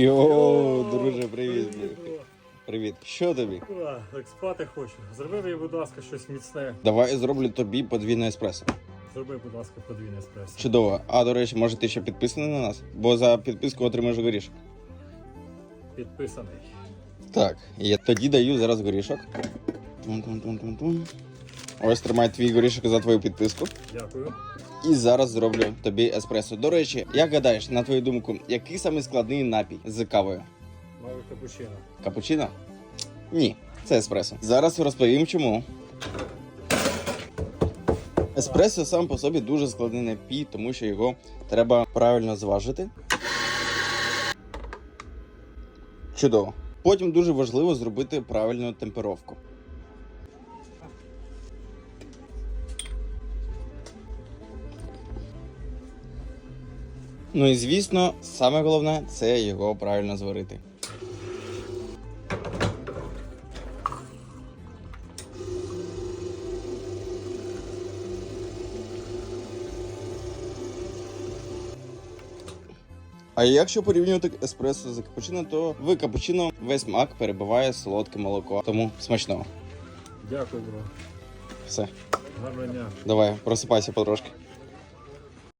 Йоу, друже, привіт. Привіт, Привіт. Що тобі? бро. А, Так спати хочу. Зроби мені, будь ласка, щось міцне. Давай я зроблю тобі подвійне еспресо. Зроби, будь ласка, подвійне еспресо. Чудово. А до речі, може ти ще підписаний на нас? Бо за підписку отримаєш горішок. Підписаний. Так, я тоді даю зараз горішок. Тун-тун-тун-тун-тун. Ось тримай твій горішок за твою підписку. Дякую. І зараз зроблю тобі еспресо. До речі, як гадаєш, на твою думку, який самий складний напій з кавою? Маю капучино. Капучино? Ні, це еспресо. Зараз розповім чому. Еспресо сам по собі дуже складний напій, тому що його треба правильно зважити. Чудово. Потім дуже важливо зробити правильну темперовку. Ну і звісно, саме головне це його правильно зварити. А якщо порівнювати еспресо з капучино, то в капучино весь мак перебиває солодке молоко. Тому смачного. Дякую, бро. Все, Гарного дня. давай, просипайся потрошки.